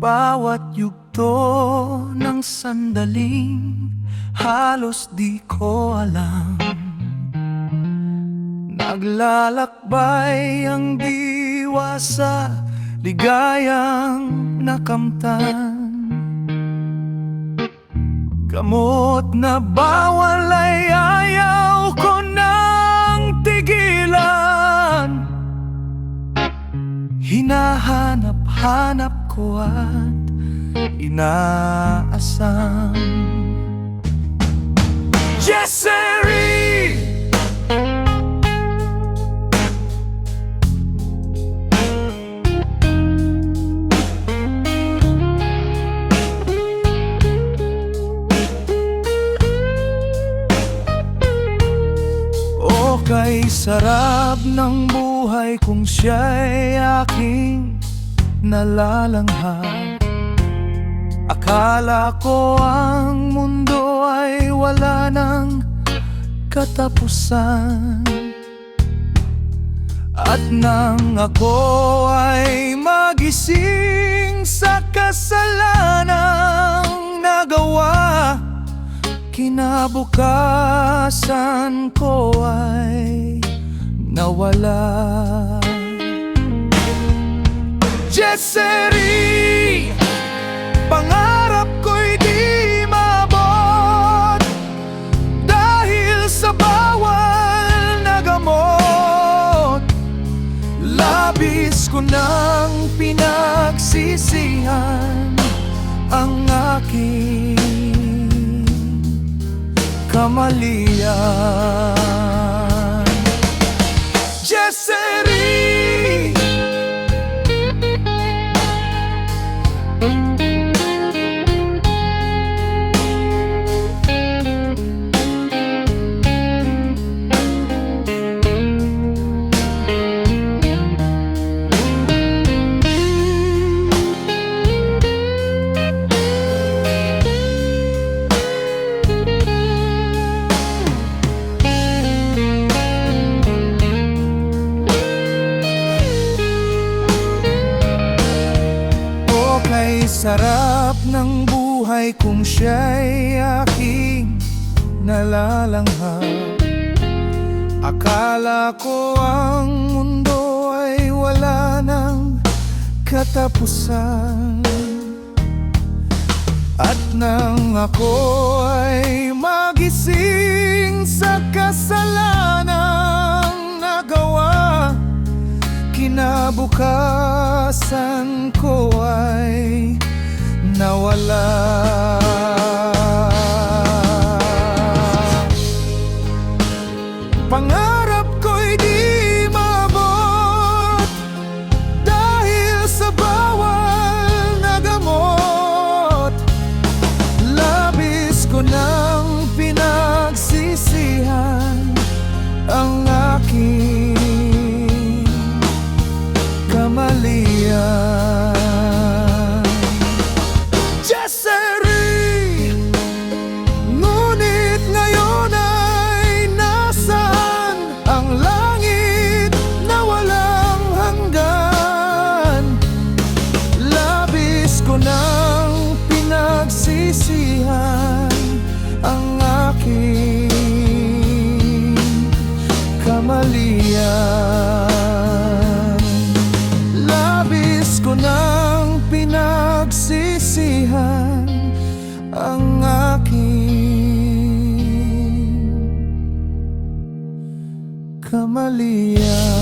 Bawat yugto ng sandaling Halos di ko alam. Naglalakbay ang diwa sa ligayang nakamtan. Gamot na bawal ay ayaw Hinahanap-hanap ko at inaasam Jessery! O kay sarap ng buhay kung siya'y aking nalalanghap Akala ko ang mundo ay wala ng katapusan. At nang ako ay magising sa kasalanang nagawa Kinabukasan ko ay nawala. Jessery Pangarap ko'y di maabot Dahil sa bawal na gamot. Labis ko nang pinagsisihan Ang aking kamalian Jessery sarap ng buhay kung siya'y aking nalalanghap Akala ko ang mundo ay wala ng katapusan. At nang ako ay magising sa kasalanang nagawa Kinabukasan Pangarap kamalian Labis ko nang pinagsisihan Ang aking kamalian